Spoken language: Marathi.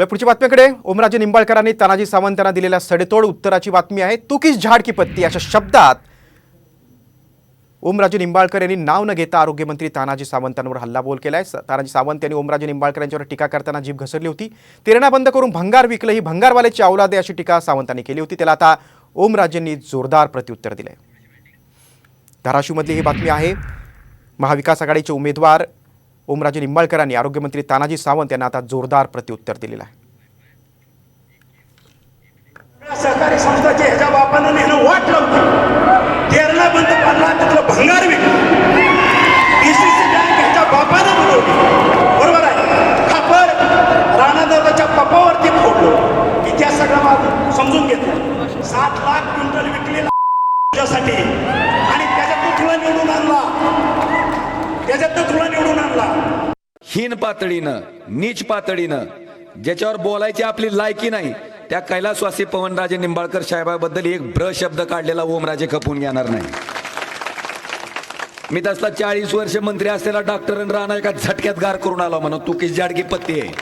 आपल्या पुढच्या बातमीकडे ओमराजे निंबाळकरांनी तानाजी सावंत यांना दिलेल्या सडेतोड उत्तराची बातमी आहे. तुकीच झाड की पत्ती अशा शब्दात ओमराजे निंबाळकर यांनी नाव न घेता आरोग्यमंत्री तानाजी सावंतांवर हल्लाबोल केला आहे तानाजी सावंत यांनी ओमराजे निंबाळकर यांच्यावर टीका करताना जीभ घसरली होती. तिरणा बंद करून भंगार विकलं ही भंगारवाल्याची औलादे अशी टीका सावंतांनी केली होती. त्याला आता ओमराजेंनी जोरदार प्रत्युत्तर दिलंय. धाराशिवमधली ही बातमी आहे. महाविकास आघाडीचे उमेदवार ओमराजे निंबाळकरांनी आरोग्यमंत्री तानाजी सावंत यांना आता जोरदार प्रत्युत्तर दिलेलं आहे. सहकारी संस्थाचे ह्याच्या बापानं नेहमी वाट लावली तेरणा बंद पडला तिथलं भंगार विकलं डीसीसी बँक ह्याच्या बापानं बनवली बरोबर आहे. खापर राणादादाच्या पप्पावरती फोडलं. इतिहास सगळा माझं समजून घेतलं. सात लाख क्विंटल विकलेला तुझ्यासाठी आणि त्याच्यात तुला निवडून आणला. त्याच्यात तुला निवडून झाला हीन पातळीनं नीच पातळीनं ज्याच्यावर बोलायची आपली लायकी नाही त्या कैलासवासी पवनराजे निंबाळकर साहेबाबद्दल एक ब्र शब्द काढलेला ओमराजे खपून घेणार नाही. मी तसला चाळीस वर्ष मंत्री असलेला डॉक्टर राणा एका झटक्यात गार करून आला म्हणून तू किस जाडकी पत्ती आहे.